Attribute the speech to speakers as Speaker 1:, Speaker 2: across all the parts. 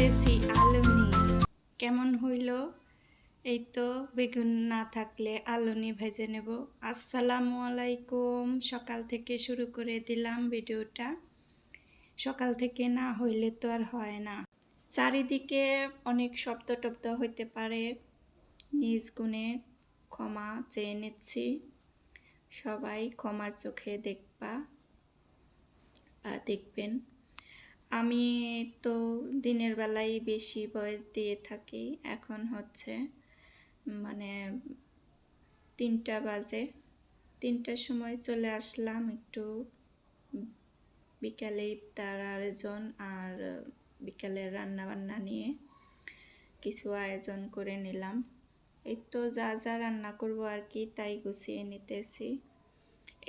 Speaker 1: নিতেছি আলু নিয়ে কেমন হইল? এই তো, বেগুন না থাকলে আলু নিয়ে ভেজে নেব। আসসালামু আলাইকুম। সকাল থেকে শুরু করে দিলাম ভিডিওটা। সকাল থেকে না হইলে তো আর হয় না। চারিদিকে অনেক শব্দ টব্দ হইতে পারে। নিজ গুণে ক্ষমা চেয়ে নিচ্ছি। সবাই ক্ষমার চোখে দেখবা বা দেখবেন। আমি তো দিনের বেলায় বেশি ভয়েস দিয়ে থাকি। এখন হচ্ছে মানে তিনটা বাজে। তিনটার সময় চলে আসলাম একটু বিকালে ইফতার আয়োজন আর বিকালের রান্না বান্না নিয়ে কিছু আয়োজন করে নিলাম। এই তো যা যা রান্না করব আর কি তাই গুছিয়ে নিতেছি।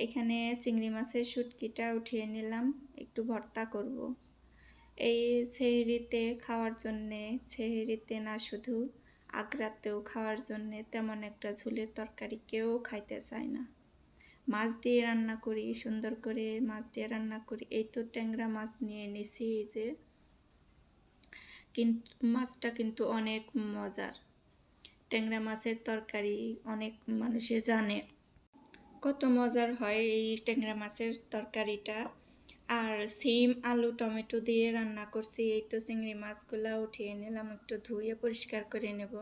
Speaker 1: এখানে চিংড়ি মাছের শুটকিটা উঠিয়ে নিলাম, একটু ভর্তা করব। এই সেহরিতে খাওয়ার জন্যে, সেহরিতে না শুধু আগ্রাতেও খাওয়ার জন্যে তেমন একটা ঝুলের তরকারি কেউ খাইতে চায় না। মাছ দিয়ে রান্না করি, সুন্দর করে মাছ দিয়ে রান্না করি, এই তো ট্যাংরা মাছ নিয়ে নিছি যে। কিন্তু মাছটা কিন্তু অনেক মজার। ট্যাংরা মাছের তরকারি অনেক মানুষে জানে। কত মজার হয় এই ট্যাংরা মাছের তরকারিটা। আর সিম, আলু, টমেটো দিয়ে রান্না করছি। এই তো চিংড়ি মাছগুলো উঠিয়ে নিলাম, একটু ধুয়ে পরিষ্কার করে নেব।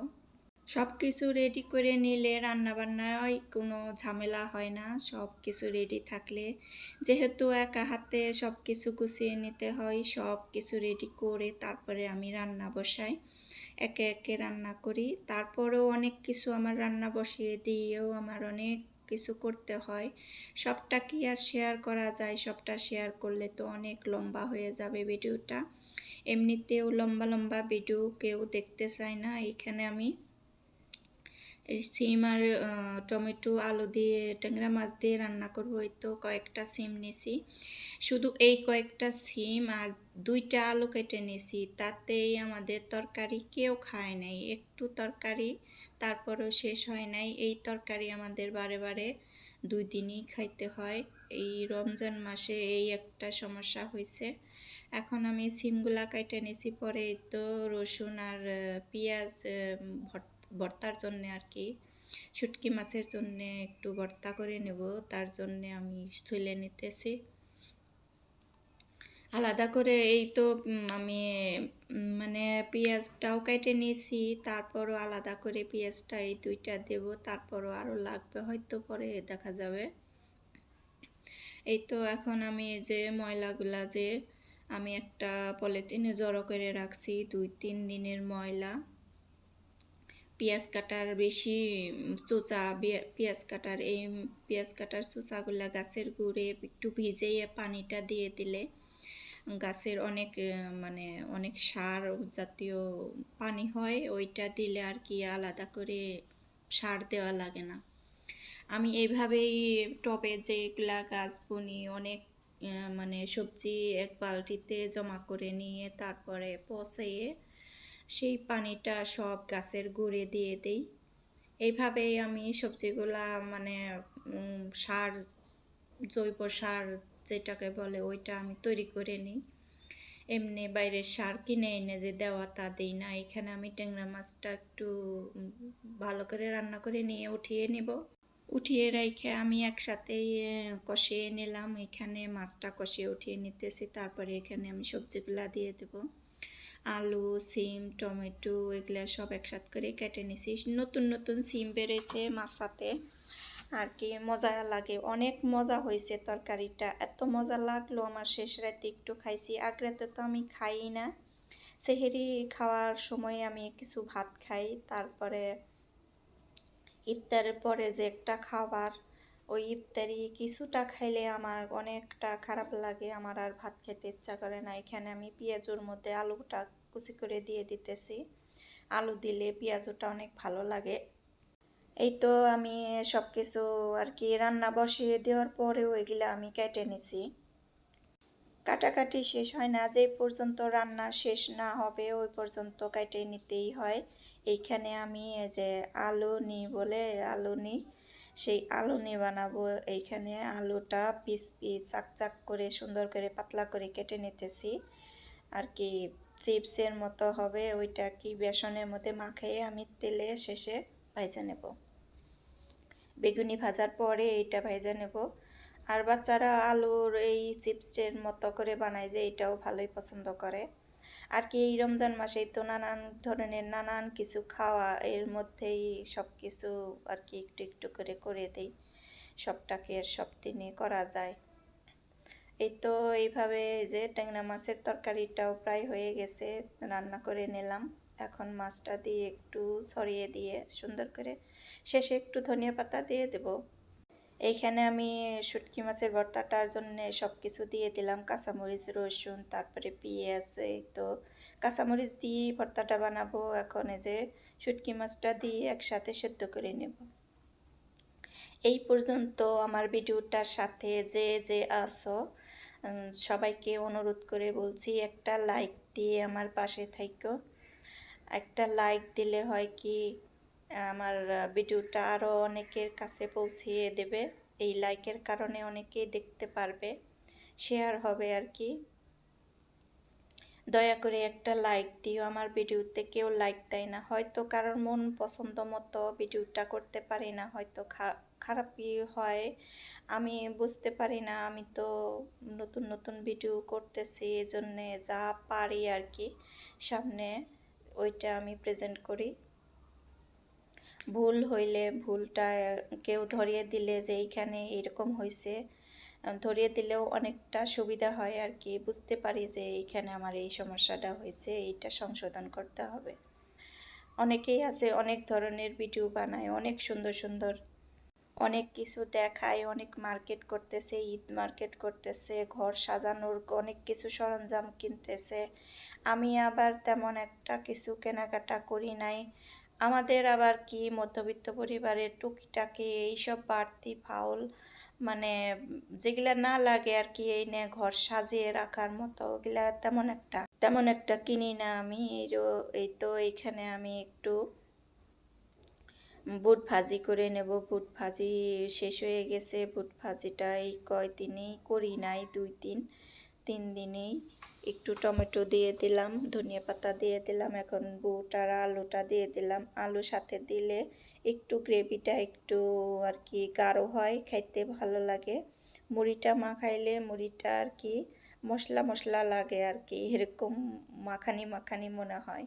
Speaker 1: সব কিছু রেডি করে নিলে রান্না রান্নাবান্নায় কোনো ঝামেলা হয় না। সব কিছু রেডি থাকলে যেহেতু একা হাতে সব কিছু গুছিয়ে নিতে হয় সব কিছু রেডি করে তারপরে আমি রান্না বসাই। একে একে রান্না করি। তারপরেও অনেক কিছু আমার রান্না বসিয়ে দিয়েও আমার অনেক কিছু করতে হয়। সবটা কি আর শেয়ার করা যায়? সবটা শেয়ার করলে তো অনেক লম্বা হয়ে যাবে ভিডিওটা এমনিতেও লম্বা লম্বা ভিডিও কেউ দেখতে চায় না। এখানে আমি সিম আর টমেটো, আলু দিয়ে ট্যাংরা মাছ দিয়ে রান্না করব। এই তো কয়েকটা সিম নিছি। শুধু এই কয়েকটা সিম আর দুইটা আলু কেটে নিছি, তাতেই আমাদের তরকারি কেউ খায় নাই। একটু তরকারি, তারপরেও শেষ হয় নাই। এই তরকারি আমাদের বারে বারে দুই দিনই খাইতে হয়। এই রমজান মাসে এই একটা সমস্যা হয়েছে এখন আমি সিমগুলা কেটে নিছি, পরে তো রসুন আর পেঁয়াজ ভর্তার জন্যে আর কি। শুটকি মাছের জন্যে একটু ভর্তা করে নেব, তার জন্যে আমি তুলে নিতেছি। আলাদা করে এই তো আমি মানে পেঁয়াজটাও কেটে নিয়েছি, তারপরও আলাদা করে পেঁয়াজটা এই দুইটা দেব, তারপরও আরও লাগবে, হয়তো পরে দেখা যাবে। এই তো এখন আমি যে ময়লাগুলা যে আমি একটা পলিথিনে জড়ো করে রাখছি, দুই, তিন দিনের ময়লা। পেঁয়াজ কাটার বেশি চোচা পেঁয়াজ কাটার এই পেঁয়াজ কাটার চোচাগুলা গাছের গুঁড়ে একটু ভিজিয়ে পানিটা দিয়ে দিলে গাছের অনেক মানে অনেক সার জাতীয় পানি হয়, ওইটা দিলে আর কি আলাদা করে সার দেওয়া লাগে না। আমি এইভাবেই টবে যেগুলা গাছ বুনি, অনেক মানে সবজি এক বালতিতে জমা করে নিয়ে তারপরে পচিয়ে সেই পানিটা সব গাছের গুঁড়ে দিয়ে দিই। এইভাবেই আমি সবজিগুলা মানে সার, জৈব সার যেটাকে বলে ওইটা আমি তৈরি করে নিই। এমনি বাইরের সার কিনে এনে যে দেওয়া তা দিই না। এখানে আমি ট্যাংরা মাছটা একটু ভালো করে রান্না করে নিয়ে উঠিয়ে নেব। উঠিয়ে রেখে আমি একসাথেই কষিয়ে নিলাম। এখানে মাছটা কষিয়ে উঠিয়ে নিতেছি। তারপরে এখানে আমি সবজিগুলা দিয়ে দেবো। আলু, সিম, টমেটো, এগুলো সব একসাথে করে কেটে নিছি। নতুন নতুন সিম বেড়েছে মাছাতে আর কি মজা লাগে। অনেক মজা হয়েছে তরকারিটা। এত মজা লাগল আমার শেষ রাতে একটু খাইছি। আগ্রাতে তো আমি খাই না। সেহেরি খাওয়ার সময় আমি কিছু ভাত খাই। তারপরে ইফতারের পরে যে একটা খাবার, ওই ইফতারি কিছুটা খাইলে আমার অনেকটা খারাপ লাগে। আমার আর ভাত খেতে ইচ্ছা করে না। এখানে আমি পেঁয়াজুর মধ্যে আলুটা কুচি করে দিয়ে দিতেছি। আলু দিলে পেঁয়াজটা অনেক ভালো লাগে। এই তো আমি সব কিছু আর কি রান্না বসিয়ে দেওয়ার পরেও এগুলো আমি কেটে নিছি। কাটাকাটি শেষ হয় না যে পর্যন্ত রান্না শেষ না হবে ওই পর্যন্ত কেটে নিতেই হয়। এইখানে আমি যে আলু নিই বলে আলু নিই সেই আলু নিয়ে বানাবো। এইখানে আলুটা পিস পিস, চাক চাক করে সুন্দর করে পাতলা করে কেটে নিতেছি। আর কি চিপসের মতো হবে, ওইটা কি বেসনের মধ্যে মাখিয়ে আমি তেলে শেষে ভাজা নেব। বেগুনি ভাজার পরে এইটা ভাজা নেব। আর বাচ্চারা আলুর এই চিপসের মতো করে বানায় যে এটাও ভালোই পছন্দ করে। আর কি এই রমজান মাসেই তো নানান ধরনের নানান কিছু খাওয়া, এর মধ্যেই সব কিছু আর কি একটু একটু করে করে দেই। সবটাকে আর সব দিনে করা যায়। এই তো এইভাবে যে ট্যাংরা মাছের তরকারিটাও প্রায় হয়ে গেছে, রান্না করে নিলাম। এখন মাছটা দিয়ে একটু ছড়িয়ে দিয়ে সুন্দর করে শেষে একটু ধনিয়া পাতা দিয়ে দেব। এইখানে আমি শুটকি মাছের ভর্তাটার জন্য সব কিছু দিয়ে দিলাম। কাঁচামরিচ, রসুন, তারপরে পেঁয়াজ, এই তো। কাঁচামরিচ দিয়ে ভর্তাটা বানাবো। এখন এই যে শুটকি মাছটা দিয়ে একসাথে সেদ্ধ করে নেব। এই পর্যন্ত আমার ভিডিওটার সাথে যে যে আসো সবাইকে অনুরোধ করে বলছি একটা লাইক দিয়ে আমার পাশে থাইকো। একটা লাইক দিলে হয় কি, আমার ভিডিওটা আরও অনেকের কাছে পৌঁছিয়ে দেবে। এই লাইকের কারণে অনেকেই দেখতে পারবে শেয়ার হবে আর কি। দয়া করে একটা লাইক দিও আমার ভিডিওতে কেউ লাইক দেয় না। হয়তো কারোর মন পছন্দ মতো ভিডিওটা করতে পারি না, হয়তো খারাপই হয়। আমি বুঝতে পারি না, আমি তো নতুন নতুন ভিডিও করতেছি এই জন্যে যা পারি আর কি সামনে। ওইটা আমি প্রেজেন্ট করি। ভুল হইলে ভুলটা কেউ ধরিয়ে দিলে যে এইখানে এরকম হয়েছে ধরিয়ে দিলেও অনেকটা সুবিধা হয় আর কি। বুঝতে পারি যে এইখানে আমার এই সমস্যাটা হয়েছে এইটা সংশোধন করতে হবে। অনেকেই আছে, অনেক ধরনের ভিডিও বানায়, অনেক সুন্দর সুন্দর অনেক কিছু দেখায়, অনেক মার্কেট করতেছে, ঈদ মার্কেট করতেছে, ঘর সাজানোর অনেক কিছু সরঞ্জাম কিনতেছে। আমি আবার তেমন একটা কিছু কেনাকাটা করি নাই। আমাদের আবার কি মধ্যবিত্ত পরিবারের টুকিটাকি এইসব বাড়তি ফাউল মানে যেগুলা না লাগে আর কি, এই নে ঘর সাজিয়ে রাখার মতো, ওগুলা তেমন একটা তেমন একটা কিনি না আমি। এই তো এইখানে আমি একটু বুট ভাজি করে নেব। বুট ভাজি শেষ হয়ে গেছে। বুট ভাজিটা এই কয়দিনেই করি নাই, দুই দিন, তিন দিনেই একটু টমেটো দিয়ে দিলাম, ধনিয়া পাতা দিয়ে দিলাম, এখন বুট আর আলুটা দিয়ে দিলাম। আলু সাথে দিলে একটু গ্রেভিটা একটু আর কি গাঢ় হয়, খাইতে ভালো লাগে। মুড়িটা মাখাইলে মুড়িটা আর কি মশলা মশলা লাগে আর কি, এরকম মাখানি মাখানি মনে হয়।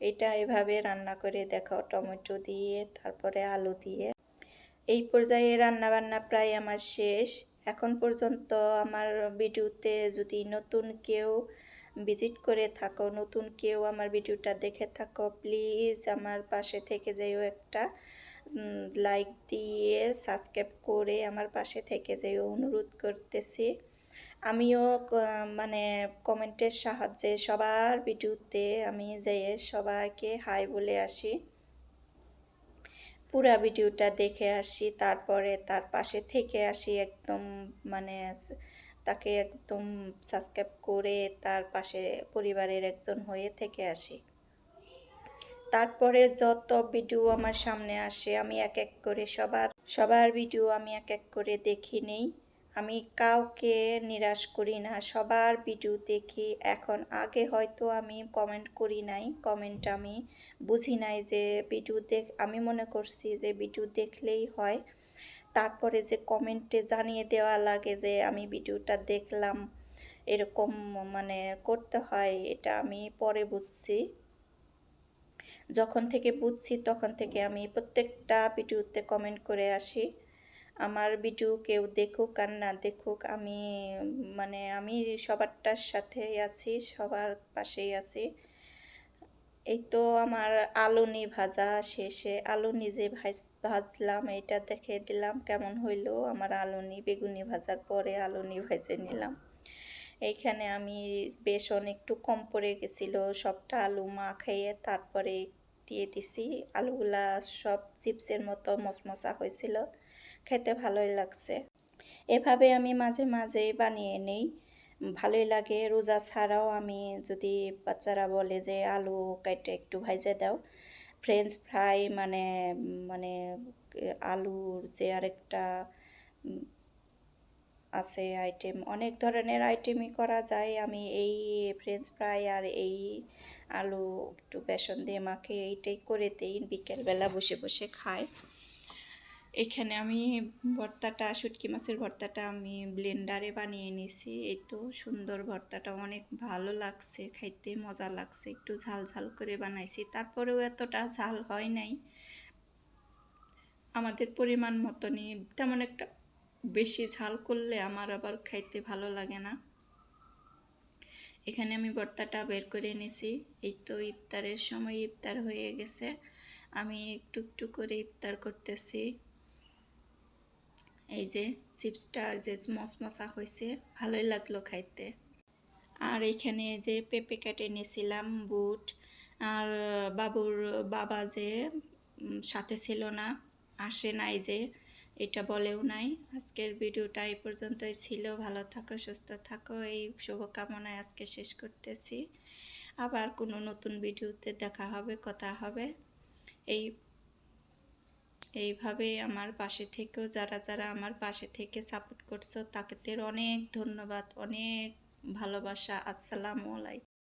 Speaker 1: এটা এভাবে রান্না করে দেখাও। টমেটো দিয়ে, তারপরে আলু দিয়ে। এই পর্যায়ে রান্না বান্না প্রায় আমার শেষ। এখন পর্যন্ত আমার ভিডিওতে যদি নতুন কেউ ভিজিট করে থাকো, নতুন কেউ আমার ভিডিওটা দেখে থাকো, প্লিজ আমার পাশে থেকে যেও একটা লাইক দিয়ে সাবস্ক্রাইব করে আমার পাশে থেকে যেও। অনুরোধ করতেছি। আমিও মানে কমেন্টের সাহায্যে সবার ভিডিওতে আমি যেয়ে সবাইকে হাই বলে আসি। পুরা ভিডিওটা দেখে আসি, তারপরে তার পাশে থেকে আসি একদম মানে তাকে একদম সাবস্ক্রাইব করে তার পাশে পরিবারের একজন হয়ে থেকে আসি। তারপরে যত ভিডিও আমার সামনে আসে, আমি এক এক করে সবার সবার ভিডিও আমি এক এক করে দেখি নেই। আমি কাউকে নিরাশ করি না। সবার ভিডিও দেখি। এখন আগে হয়তো আমি কমেন্ট করি নাই। কমেন্ট আমি বুঝি নাই যে ভিডিও দেখ আমি মনে করছি যে ভিডিও দেখলেই হয়। তারপরে যে কমেন্টে জানিয়ে দেওয়া লাগে যে আমি ভিডিওটা দেখলাম, এরকম মানে করতে হয়, এটা আমি পরে বুঝছি। যখন থেকে বুঝছি, তখন থেকে আমি প্রত্যেকটা ভিডিওতে কমেন্ট করে আসি। আমার ভিডিও কেউ দেখুক আর না দেখুক, আমি মানে আমি সবারটার সাথে আছি, সবার পাশেই আছি। এই তো আমার আলুনি ভাজা শেষে আলু নিজে ভাজ, ভাজলাম এটা দেখে দিলাম কেমন হইল। আমার আলুনি বেগুনি ভাজার পরে আলুনি ভেজে নিলাম। এইখানে আমি বেসন একটু কম পড়ে গেছিল, সবটা আলু মা খাইয়ে তারপরে দিয়ে দিছি। আলুগুলা সব চিপসের মতো মশমশা হয়েছিল। খেতে ভালোই লাগছে। এভাবে আমি মাঝে মাঝে বানিয়ে নেই। ভালোই লাগে, রোজা ছাড়াও আমি যদি বাচ্চারা বলে যে আলু কেটে একটু ভাইজে দাও ফ্রেঞ্চ ফ্রাই মানে মানে আলুর যে আরেকটা আছে আইটেম অনেক ধরনের আইটেমই করা যায়। আমি এই ফ্রেঞ্চ ফ্রাই আর এই আলু একটু বেসন দিয়ে মাখে এইটাই করে দিই। বিকেলবেলা বসে বসে খাই। এখানে আমি ভর্তাটা, শুটকি মাছের ভর্তাটা আমি ব্লেন্ডারে বানিয়ে নিয়েছি। এই তো সুন্দর ভর্তাটা, অনেক ভালো লাগছে, খাইতে মজা লাগছে। একটু ঝাল ঝাল করে বানাইছি, তারপরেও এতটা ঝাল হয় নাই। আমাদের পরিমাণ মতনই তেমন একটা বেশি ঝাল করলে আমার আবার খাইতে ভালো লাগে না। এখানে আমি ভর্তাটা বের করে নিছি এই তো ইফতারের সময় ইফতার হয়ে গেছে। আমি একটু একটু করে ইফতার করতেছি। এই যে চিপসটা যে মশমশা হয়েছে, ভালোই লাগল খাইতে। আর এখানে যে পেঁপে কেটে নিয়েছিলাম, বুট। আর বাবুর বাবা যে সাথে ছিল না, আসে নাই যে, এটা বলেও নাই। আজকের ভিডিওটা এই পর্যন্তই ছিল। ভালো থাকো, সুস্থ থাকো। এই শুভকামনায় আজকে শেষ করতেছি। আবার কোনো নতুন ভিডিওতে দেখা হবে, কথা হবে। এই এইভাবে আমার পাশে থেকেও যারা যারা আমার পাশে থেকে সাপোর্ট করছ তাদের অনেক ধন্যবাদ, অনেক ভালোবাসা। আসসালামু আলাইকুম।